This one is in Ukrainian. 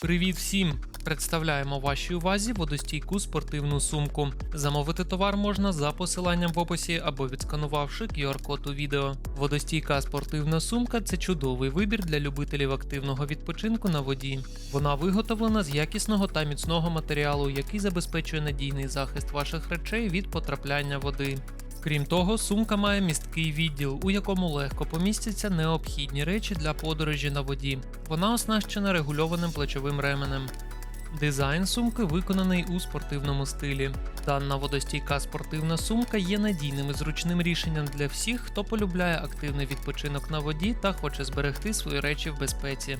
Привіт всім! Представляємо вашій увазі водостійку спортивну сумку. Замовити товар можна за посиланням в описі або відсканувавши QR-код у відео. Водостійка спортивна сумка це чудовий вибір для любителів активного відпочинку на воді. Вона виготовлена з якісного та міцного матеріалу, який забезпечує надійний захист ваших речей від потрапляння води. Крім того, сумка має місткий відділ, у якому легко помістяться необхідні речі для подорожі на воді. Вона оснащена регульованим плечовим ременем. Дизайн сумки виконаний у спортивному стилі. Дана водостійка спортивна сумка є надійним і зручним рішенням для всіх, хто полюбляє активний відпочинок на воді та хоче зберегти свої речі в безпеці.